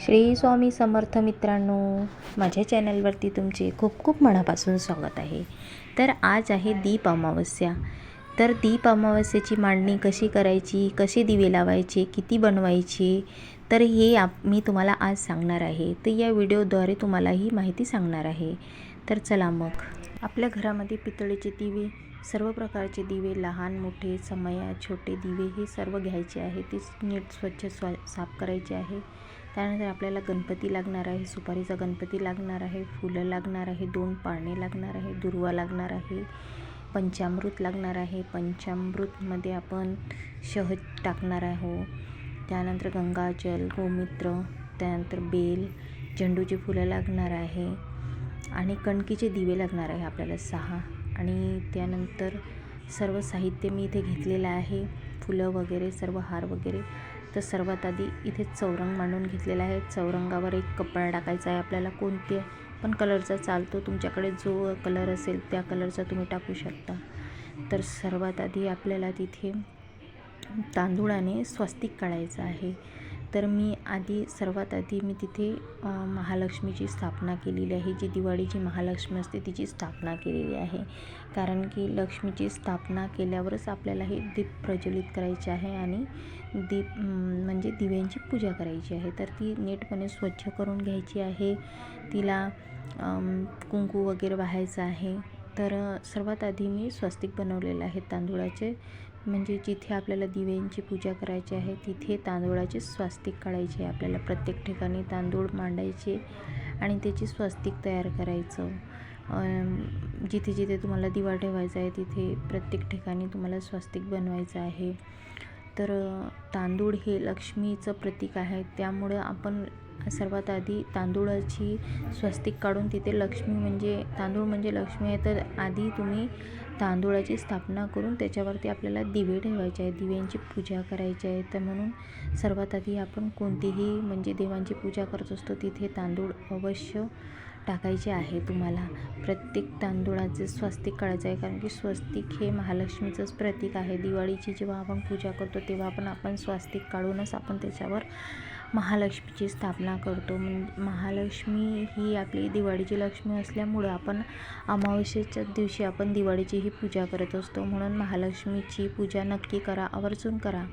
श्री स्वामी समर्थ मित्रांनो माझ्या चॅनलवरती तुमचे खूप खूप मनापासून स्वागत आहे. तर आज आहे दीप अमावस्या. तर दीप अमावस्येची मांडणी कशी करायची कसे दिवे लावायचे किती बनवायचे तर हे आप मी तुम्हाला आज सांगणार आहे. तर या व्हिडिओद्वारे तुम्हाला ही माहिती सांगणार आहे. तर चला मग. आपल्या घरामध्ये पितळेचे दिवे सर्व प्रकारचे दिवे लहान मोठे समया छोटे दिवे हे सर्व घ्यायचे आहे. ते नीट स्वच्छ स्वा साफ करायचे आहे. त्यानंतर आपल्याला गणपती लागणार आहे. सुपारीचा गणपती लागणार आहे. फुलं लागणार आहे. दोन पाळणे लागणार आहे. दुर्वा लागणार आहे. पंचामृत लागणार आहे. पंचामृतमध्ये आपण शहद टाकणार आहो त्यानंतर गंगाजल गोमित्र त्यानंतर बेल झेंडूची फुलं लागणार आहे. आणि कणकीचे दिवे लागणार आहे. आपल्याला सहा आणि त्यानंतर सर्व साहित्य मी इथे घेतलेलं आहे. फुलं वगैरे सर्व हार वगैरे. तर सर्वात आधी इथे चौरंग मांडून घेतलेला आहे. चौरंगावर एक कपडा टाकायचा आहे आपल्याला. कोणते पण कलरचा चालतो. तुमच्याकडे जो कलर असेल त्या कलरचा तुम्ही टाकू शकता. तर सर्वात आधी आपल्याला तिथे तांदूळाने स्वस्तिक काढायचं आहे. तर मी आधी सर्वात आधी मी तिथे महालक्ष्मीची स्थापना केलेली आहे. जी दिवाळीची महालक्ष्मी असते तिची स्थापना केलेली आहे. कारण की लक्ष्मीची स्थापना केल्यावरच आपल्याला हे दीप प्रज्वलित करायचे आहे आणि दीप म्हणजे दिव्यांची पूजा करायची आहे. तर ती नीटपणे स्वच्छ करून घ्यायची आहे. तिला कुंकू वगैरे वाहायचं आहे. तर सर्वात आधी मी स्वस्तिक बनवलेलं आहे तांदूळाचे. म्हणजे जिथे आपल्याला दिव्यांची पूजा करायची आहे तिथे तांदूळाचे स्वास्तिक काढायचे आपल्याला प्रत्येक ठिकाणी तांदूळ मांडायचे आणि त्याची स्वास्तिक तयार करायचं. जिथे जिथे तुम्हाला दिवा ठेवायचा आहे तिथे प्रत्येक ठिकाणी तुम्हाला स्वास्तिक बनवायचं आहे. तर तांदूळ हे लक्ष्मीचं प्रतीक आहे. त्यामुळं आपण सर्वात आधी तांदूळाची स्वस्तिक काढून तिथे लक्ष्मी म्हणजे तांदूळ म्हणजे लक्ष्मी आहे तर आधी तुम्ही तांदूळाची स्थापना करून त्याच्यावरती आपल्याला दिवे ठेवायचे आहे दिव्यांची पूजा करायची आहे. तर म्हणून सर्वात आधी आपण कोणतीही म्हणजे देवांची पूजा करत असतो तिथे तांदूळ अवश्य टाकायचे आहे तुम्हाला. प्रत्येक तांदूळाचे स्वस्तिक काढायचं आहे कारण की स्वस्तिक हे महालक्ष्मीचंच प्रतीक आहे. दिवाळीची जेव्हा आपण पूजा करतो तेव्हा पण आपण स्वस्तिक काढूनच आपण त्याच्यावर महालक्ष्मीची स्थापना करतो. महालक्ष्मी ही आपली दिवाळीची लक्ष्मी असल्यामुळं आपण अमावस्येच्या दिवशी आपण दिवाळीची ही पूजा करत असतो. म्हणून महालक्ष्मीची पूजा नक्की करा आवर्जून करा.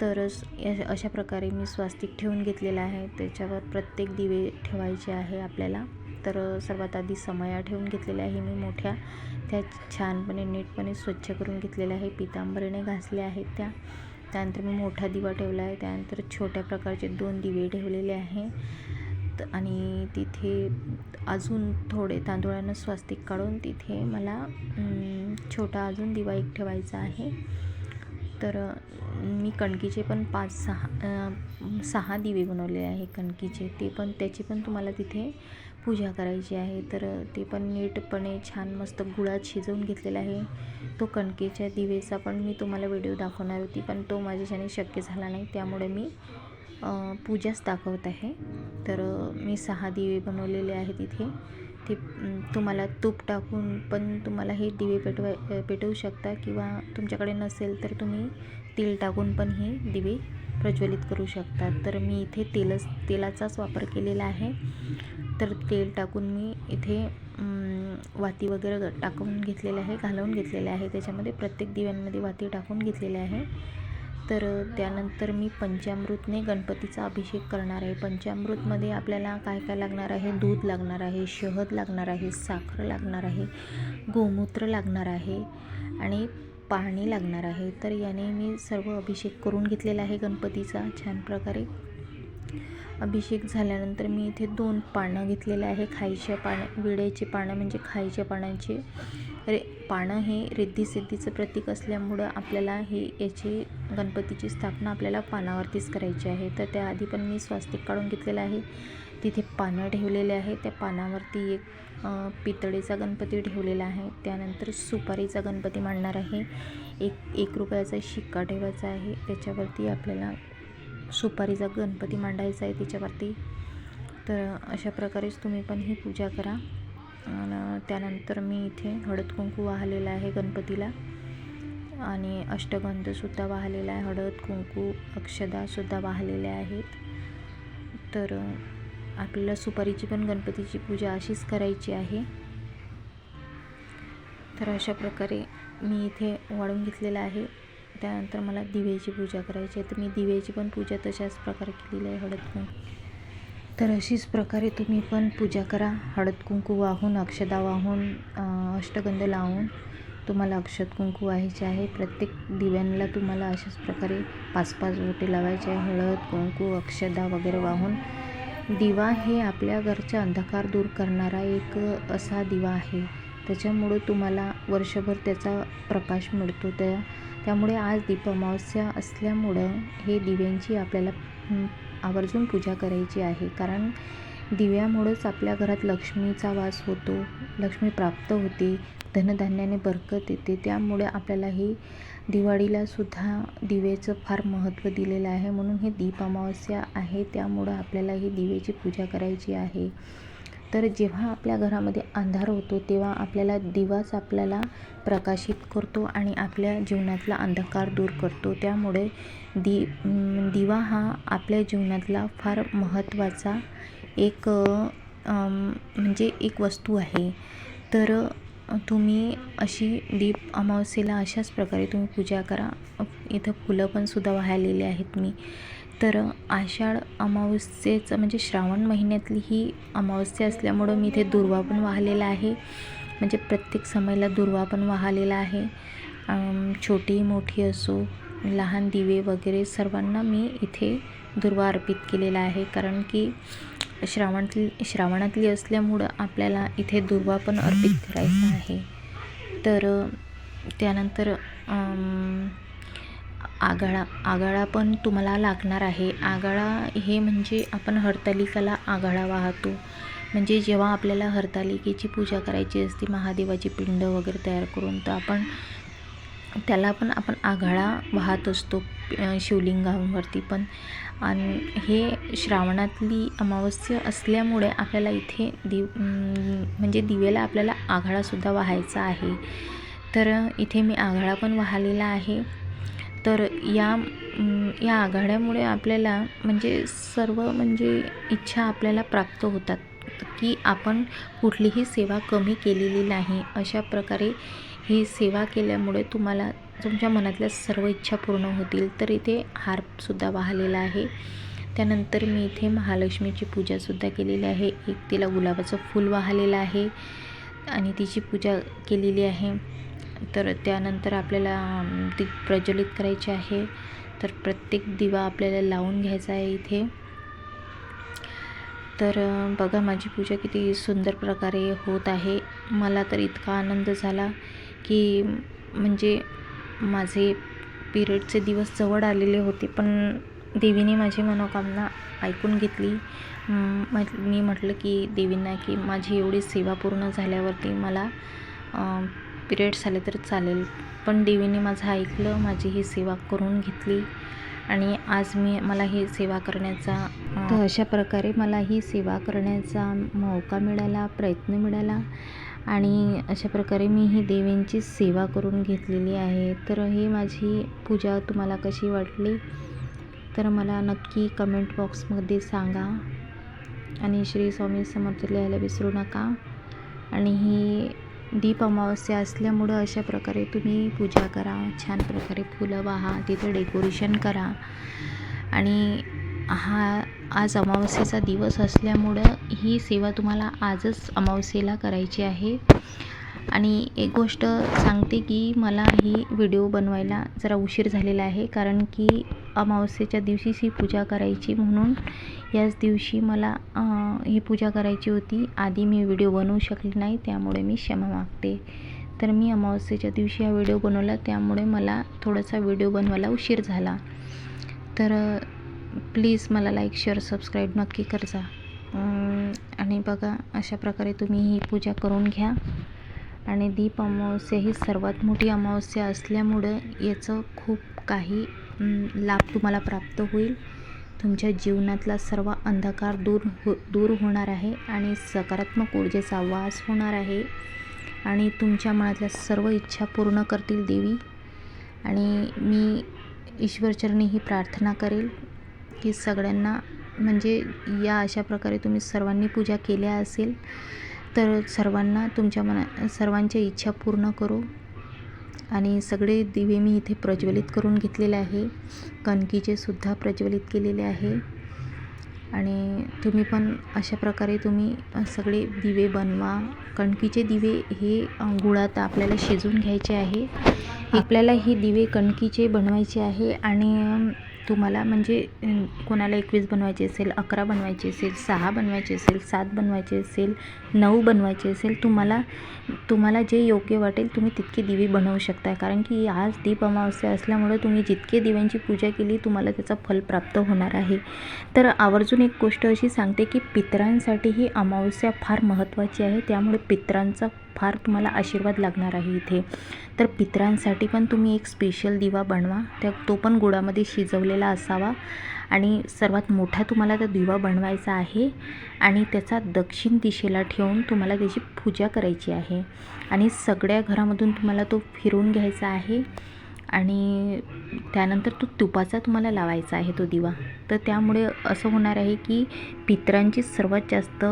तरच अशा प्रकारे मी स्वास्तिक ठेवून घेतलेला आहे. त्याच्यावर प्रत्येक दिवे ठेवायचे आहे आपल्याला. तर सर्वात आधी समया ठेवून घेतलेल्या आहे मी मोठ्या. त्या छानपणे नीटपणे स्वच्छ करून घेतलेल्या आहे. पितांबरीने घासल्या आहेत त्या. त्यानंतर मी मोठा दिवा ठेवला आहे. त्यानंतर छोट्या प्रकारचे दोन दिवे ठेवलेले आहे. आणि तिथे अजून थोडे तांदूळानं स्वास्तिक काढून तिथे मला छोटा अजून दिवा एक ठेवायचा आहे. तर मी कणकीचे पण पाच सहा सहा दिवे बनवलेले आहे कणकीचे. ते पण त्याची पण तुम्हाला तिथे पूजा करायची आहे तर ते पण नीटपणे छान मस्त गुळात शिजवून घेतलेला आहे. तो कणकेच्या दिवेचा पण मी तुम्हाला व्हिडिओ दाखवणार होती पण तो माझ्याच्याने शक्य झाला नाही. त्यामुळे मी पूजाच दाखवत आहे. तर मी सहा दिवे बनवलेले आहे तिथे ते तुम्हाला तूप टाकून पण तुम्हाला हे दिवे पेटवाय पेटवू शकता किंवा तुमच्याकडे नसेल तर तुम्ही तेल टाकून पण हे दिवे प्रज्वलित करू शकता तर मी इथे तेलच तेलाचाच वापर केलेला आहे. तर तेल टाकून मी इथे वाती वगैरे टाकून घेतलेले आहे घालवून घेतलेले आहे. त्याच्यामध्ये प्रत्येक दिव्यांमध्ये वाती टाकून घेतलेले आहे. तर त्यानंतर मी पंचामृतने गणपतीचा अभिषेक करणार आहे. पंचामृतमध्ये आपल्याला काय काय लागणार आहे? दूध लागणार आहे शहद लागणार आहे साखर लागणार आहे गोमूत्र लागणार आहे आणि पाणी लागणार आहे. तर याने मी सर्व अभिषेक करून घेतलेला आहे गणपतीचा. छान प्रकारे अभिषेक झाल्यानंतर मी इथे दोन पानं घेतलेले आहे. खायच्या पानं विड्याचे पानं म्हणजे खायच्या पानांचे रे पानं हे रिद्धिसिद्धीचं प्रतीक असल्यामुळं आपल्याला हे याची गणपतीची स्थापना आपल्याला पानावरतीच करायची आहे. तर त्याआधी पण मी स्वास्तिक काढून घेतलेलं आहे. तिथे पानं ठेवलेले आहे त्या पानावरती एक पितळेचा गणपती ठेवलेला आहे. त्यानंतर सुपारीचा गणपती मांडणार आहे. एक एक रुपयाचा शिक्का ठेवायचा आहे. त्याच्यावरती आपल्याला सुपारीचा गणपती मांडायचा आहे त्याच्यावरती. तर अशा प्रकारेच तुम्ही पण ही पूजा करा. आणि त्यानंतर मी इथे हळद कुंकू वाहलेला आहे गणपतीला. आणि अष्टगंधसुद्धा वाहलेला आहे. हळद कुंकू अक्षदासुद्धा वाहलेल्या आहेत. तर आपल्याला सुपारीची पण गणपतीची पूजा अशीच करायची आहे. तर अशा प्रकारे मी इथे वाढून घेतलेलं आहे. त्यानंतर मला दिव्याची पूजा करायची आहे. तर मी दिव्याची पण पूजा तशाच प्रकारे केलेली आहे हळद कुंकू. तर अशीच प्रकारे तुम्ही पण पूजा करा. हळद कुंकू वाहून अक्षदा वाहून अष्टगंध लावून तुम्हाला अक्षत कुंकू व्हायचे आहे. प्रत्येक दिव्यांना तुम्हाला अशाच प्रकारे पाच पाच बोटे लावायचे आहे. हळद कुंकू अक्षदा वगैरे वाहून दिवा हे आपल्या घरचा अंधकार दूर करणारा एक असा दिवा आहे. त्याच्यामुळं तुम्हाला वर्षभर त्याचा प्रकाश मिळतो. त्या त्यामुळे आज दीपमावस्या असल्यामुळं हे दिव्यांची आपल्याला आवर्जून पूजा करायची आहे. कारण दिव्यामुळेच आपल्या घरात लक्ष्मीचा वास होतो. लक्ष्मी प्राप्त होते धनधान्याने बरकत येते त्यामुळे आपल्याला ही दिवाळीला सुद्धा फार महत्त्व दिलेलं आहे. म्हणून हे दीप अमावस्या आहे. त्यामुळं आपल्याला ही दिवेची पूजा करायची आहे. तर जेव्हा आपल्या घरामध्ये अंधार होतो तेव्हा आपल्याला दिवाच आपल्याला प्रकाशित करतो आणि आपल्या जीवनातला अंधकार दूर करतो. त्यामुळे दि दिवा हा आपल्या जीवनातला फार महत्त्वाचा एक म्हणजे एक वस्तू आहे. तर तुम्ही अशी दीप अमावस्येला अशाच प्रकारे तुम्ही पूजा करा. इथं फुलं पण सुद्धा वाहिलेली आहेत मी. तर आषाढ अमावस्येचं म्हणजे श्रावण महिन्यातली ही अमावस्या असल्यामुळं मी इथे दुर्वा पण वाहलेला आहे. म्हणजे प्रत्येक समयला दुर्वा पण वाहलेला आहे. छोटी मोठी असो लहान दिवे वगैरे सर्वांना मी इथे दुर्वा अर्पित केलेला आहे. कारण की श्रावणातली श्रावणातली असल्यामुळं आपल्याला इथे दुर्वा पण अर्पित करायचा आहे. तर त्यानंतर आगाळा आगाळा पण तुम्हाला लागणार आहे. आगाळा हे म्हणजे आपण हरतालिकाला आगाळा वाहतो. म्हणजे जेव्हा आपल्याला हरतालिकेची पूजा करायची असते महादेवाची पिंड वगैरे तयार करून तर आपण त्याला पण आपण आघाळा वाहत असतो शिवलिंगांवरती शिवलिंगावरती पण. आणि हे श्रावणातली अमावस्या असल्यामुळे आपल्याला इथे दिव म्हणजे दिवेला आपल्याला आघाळासुद्धा वाहायचा आहे. तर इथे मी आघाळा पण वाहिलेला आहे. तर या या आघाड्यामुळे आपल्याला म्हणजे सर्व म्हणजे इच्छा आपल्याला प्राप्त होतात की आपण कुठलीही सेवा कमी केलेली नाही. अशा प्रकारे ही सेवा केल्यामुळे तुम्हाला तुमच्या मनातल्या सर्व इच्छा पूर्ण होतील. तर इथे हारसुद्धा वाहलेला आहे. त्यानंतर मी इथे महालक्ष्मीची पूजासुद्धा केलेली आहे. एक तिला गुलाबाचं फूल वाहलेलं आहे आणि तिची पूजा केलेली आहे. तर त्यानंतर आपल्याला ती प्रज्वलित करायची आहे. तर प्रत्येक दिवा आपल्याला लावून घ्यायचा आहे इथे. तर बघा माझी पूजा किती सुंदर प्रकारे होत आहे. मला तर इतका आनंद झाला की म्हणजे माझे पिरियडचे दिवस जवळ आलेले होते पण देवीने माझी मनोकामना ऐकून घेतली. म्हट- मी म्हटलं की देवींना की माझी एवढी सेवा पूर्ण झाल्यावरती मला पिरियड्स आले तर चालेल. पण देवीने माझं ऐकलं माझी ही सेवा करून घेतली आणि आज मी मला ही सेवा करण्याचा तर अशा प्रकारे मला ही सेवा करण्याचा मौका मिळाला प्रयत्न मिळाला आणि अशा प्रकारे मी ही देवींची सेवा करून घेतलेली आहे. तर ही माझी पूजा तुम्हाला कशी वाटली? तर मला नक्की कमेंट बॉक्समध्ये सांगा आणि श्री स्वामी समर्थ लिहायला विसरू नका. आणि ही दीप अमावस्या असल्यामुळं अशा प्रकारे तुम्ही पूजा करा छान प्रकारे फुलं वाहा तिथं डेकोरेशन करा. आणि हा आज अमावस्येचा दिवस असल्यामुळं ही सेवा तुम्हाला आजच अमावस्येला करायची आहे. आणि एक गोष्ट सांगते की मला ही व्हिडिओ बनवायला जरा उशीर झालेला आहे कारण की अमावस्येच्या दिवशीच ही पूजा करायची म्हणून याच दिवशी मला ही पूजा करायची होती. आधी मी व्हिडिओ बनवू शकले नाही त्यामुळे मी क्षमा मागते. तर मी अमावस्येच्या दिवशी हा व्हिडिओ बनवला त्यामुळे मला थोडासा व्हिडिओ बनवायला उशीर झाला. तर प्लीज मला लाईक शेअर सबस्क्राईब नक्की करजा. आणि बघा अशा प्रकारे तुम्ही ही पूजा करून घ्या. आणि दीप अमावस्या ही सर्वात मोठी अमावस्या असल्यामुळं याचं खूप काही लाभ तुम्हाला प्राप्त होईल. तुमच्या जीवनातला सर्व अंधकार दूर हो दूर होणार आहे आणि सकारात्मक ऊर्जेचा वास होणार आहे. आणि तुमच्या मनातल्या सर्व इच्छा पूर्ण करतील देवी. आणि मी ईश्वरचरणी ही प्रार्थना करेल की सगळ्यांना म्हणजे या अशा प्रकारे तुम्ही सर्वांनी पूजा केल्या असेल तर सर्वांना तुमच्या मना सर्वांच्या इच्छा पूर्ण करू. आणि सगळे दिवे मी इथे प्रज्वलित करून घेतलेले आहे. कणकीचे सुद्धा प्रज्वलित केलेले आहे. आणि तुम्ही पण अशा प्रकारे तुम्ही सगळे दिवे बनवा. कणकीचे दिवे हे गुळात आपल्याला शिजवून घ्यायचे आहे. आपल्याला हे दिवे कणकीचे बनवायचे आहे आणि तुम्हाला म्हणजे कोणाला एकवीस बनवायचे असेल अकरा बनवायचे असेल सहा बनवायचे असेल सात बनवायचे असेल नऊ बनवायचे असेल तुम्हाला तुम्हाला जे योग्य वाटेल तुम्ही तितके दिवे बनवू शकता. कारण की आज दीप अमावस्या असल्यामुळे तुम्ही जितके दिव्यांची पूजा केली तुम्हाला त्याचा फल प्राप्त होणार आहे. तर आवर्जून एक गोष्ट अशी सांगते की पितरांसाठी ही अमावस्या फार महत्त्वाची आहे. त्यामुळे पितरांचा फार तुम्हाला आशीर्वाद लागणार आहे इथे. तर पितरांसाठी पण तुम्ही एक स्पेशल दिवा बनवा. त्या तो पण गुळामध्ये शिजवलेला असावा. आणि सर्वात मोठा तुम्हाला तो दिवा बनवायचा आहे. आणि त्याचा दक्षिण दिशेला ठेवून तुम्हाला त्याची पूजा करायची आहे. आणि सगळ्या घरामधून तुम्हाला तो फिरून घ्यायचा आहे. आणि त्यानंतर तो तुपाचा तुम्हाला लावायचा आहे तो दिवा. तर त्यामुळे असं होणार आहे की पितरांची सर्वात जास्त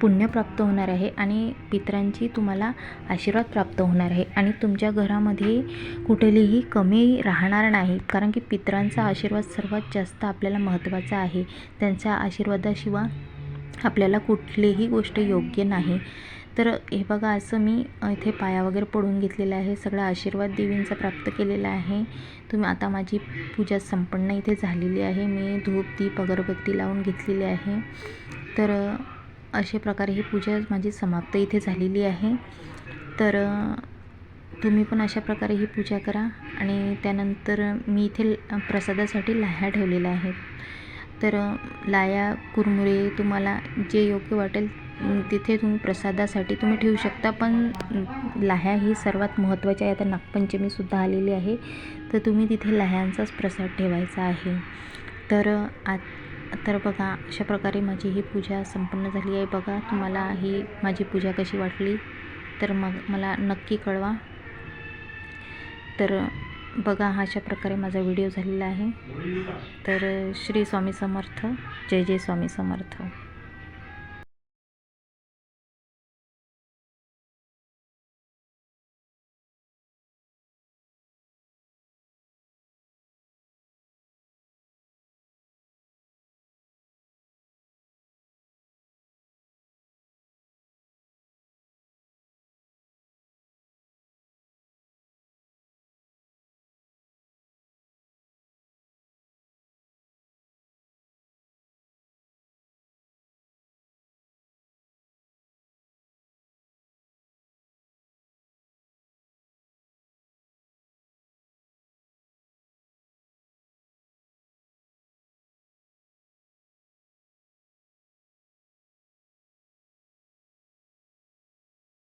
पुण्य प्राप्त होणार आहे आणि पितरांची तुम्हाला आशीर्वाद प्राप्त होणार आहे. आणि तुमच्या घरामध्ये कुठलीही कमी राहणार नाही कारण की पितरांचा आशीर्वाद सर्वात जास्त आपल्याला महत्त्वाचा आहे. त्यांच्या आशीर्वादाशिवाय आपल्याला कुठलीही गोष्ट योग्य नाही. तर हे बघा असं मी इथे पाया वगैरे पडून घेतलेला आहे. सगळा आशीर्वाद देवींचा प्राप्त केलेला आहे. तुम्ही आता माझी पूजा संपन्न इथे झालेली आहे. मी धूप दीप अगरबत्ती लावून घेतलेली आहे. तर अशा प्रकारे ही पूजा माझी समाप्त इथे झालेली आहे. तर तुम्ही पण अशा प्रकारे ही पूजा करा. आणि त्यानंतर मी इथे प्रसादासाठी लाह्या ठेवलेल्या आहेत. तर लाया कुरमुरे तुम्हाला जे योग्य वाटेल तिथे तुम्ही प्रसादासाठी तुम्ही ठेवू शकता पण लाह्या ही सर्वात महत्त्वाच्या आहे आता नागपंचमीसुद्धा आलेली आहे तर तुम्ही तिथे लाह्यांचाच प्रसाद ठेवायचा आहे. तर आ आत तर बघा अशा प्रकारे माझी ही पूजा संपन्न झाली आहे. बघा तुम्हाला ही माझी पूजा कशी वाटली तर मग मला नक्की कळवा. तर बघा हा अशा प्रकारे माझा व्हिडिओ झालेला आहे. तर श्री स्वामी समर्थ जय जय स्वामी समर्थ.